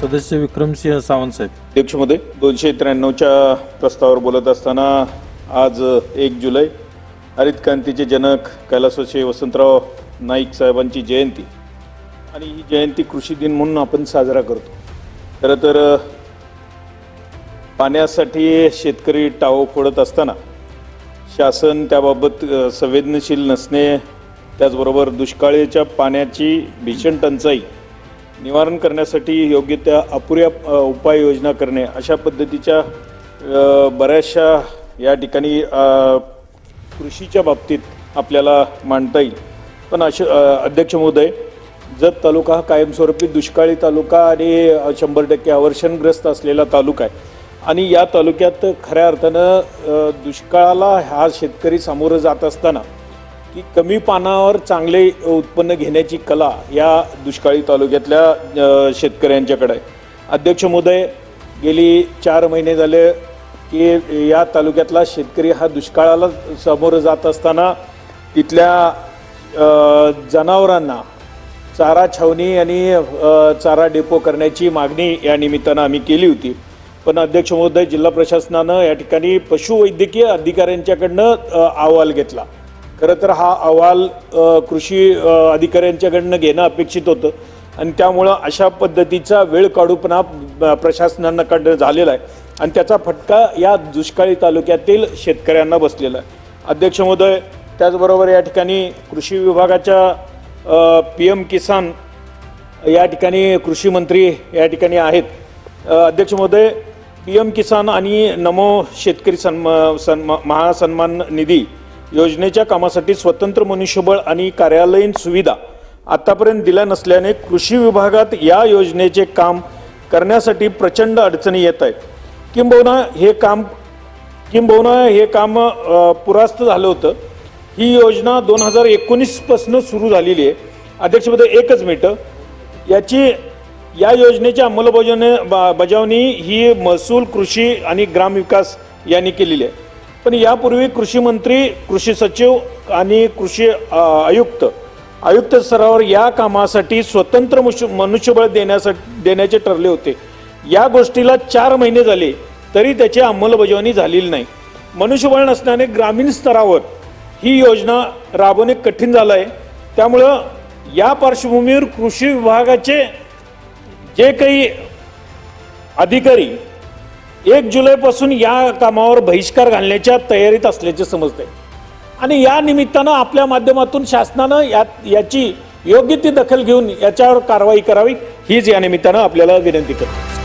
सदस्य विक्रमसिंह सावंत साहेब. अध्यक्षमध्ये दोनशे त्र्याण्णवच्या प्रस्तावावर बोलत असताना आज एक जुलै हरित क्रांतीचे जनक कैलासवासी वसंतराव नाईक साहेबांची जयंती. आणि ही जयंती कृषी दिन म्हणून आपण साजरा करतो. खरं तर पाण्यासाठी शेतकरी टाव फोडत असताना शासन त्याबाबत संवेदनशील नसणे त्याचबरोबर दुष्काळीच्या पाण्याची भीषण टंचाई निवारण करण्यासाठी योग्य त्या अपुऱ्या उपाययोजना करणे अशा पद्धतीच्या बऱ्याचशा या ठिकाणी कृषीच्या बाबतीत आपल्याला मांडता येईल. पण अश अध्यक्ष महोदय जत तालुका हा कायमस्वरूपी दुष्काळी तालुका आणि शंभर टक्के अवर्षणग्रस्त असलेला तालुका आहे. आणि या तालुक्यात खऱ्या अर्थानं दुष्काळाला हा शेतकरी सामोरं जात असताना की कमी पानावर चांगले उत्पन्न घेण्याची कला या दुष्काळी तालुक्यातल्या शेतकऱ्यांच्याकडे आहे. अध्यक्ष महोदय गेली चार महिने झाले की या तालुक्यातला शेतकरी हा दुष्काळाला सामोरं जात असताना तिथल्या जनावरांना चारा छावणी आणि चारा डेपो करण्याची मागणी या निमित्तानं आम्ही केली होती. पण अध्यक्ष महोदय जिल्हा प्रशासनानं या ठिकाणी पशुवैद्यकीय अधिकाऱ्यांच्याकडनं अहवाल घेतला. खरं तर हा अहवाल कृषी अधिकाऱ्यांच्याकडनं घेणं अपेक्षित होतं. आणि त्यामुळं अशा पद्धतीचा वेळ काढूपणा अ, प्रशासनाकडं झालेला आहे. आणि त्याचा फटका या दुष्काळी तालुक्यातील शेतकऱ्यांना बसलेला आहे. अध्यक्ष महोदय त्याचबरोबर या ठिकाणी कृषी विभागाच्या पी एम किसान या ठिकाणी कृषी मंत्री या ठिकाणी आहेत. अध्यक्ष महोदय पी एम किसान आणि नमो शेतकरी सन्मा सन्मा महासन्मान निधी योजनेच्या कामासाठी स्वतंत्र मनुष्यबळ आणि कार्यालयीन सुविधा आतापर्यंत दिल्या नसल्याने कृषी विभागात या योजनेचे काम करण्यासाठी प्रचंड अडचणी येत आहेत. किंबहुना हे काम किंबहुना हे काम पुरास्त झालं होतं. ही योजना दोन हजार एकोणीसपासून सुरू झालेली आहे. अध्यक्षपद एकच मिनटं. याची या योजनेची अंमलबजावणी बजावणी ही महसूल कृषी आणि ग्रामविकास यांनी केलेली आहे. पण यापूर्वी कृषी मंत्री कृषी सचिव आणि कृषी आयुक्त आयुक्त स्तरावर या कामासाठी स्वतंत्र मनुष्यबळ देण्यासाठी देण्याचे ठरले होते. या गोष्टीला चार महिने झाले तरी त्याची अंमलबजावणी झालेली नाही. मनुष्यबळ नसल्याने ग्रामीण स्तरावर ही योजना राबवणे कठीण झालं आहे. त्यामुळं या पार्श्वभूमीवर कृषी विभागाचे जे काही अधिकारी एक जुलैपासून या कामावर बहिष्कार घालण्याच्या तयारीत असल्याचे समजते आणि या निमित्तानं आपल्या माध्यमातून शासनानं या याची योग्य ती दखल घेऊन याच्यावर कारवाई करावी हीच या निमित्तानं आपल्याला विनंती करतो.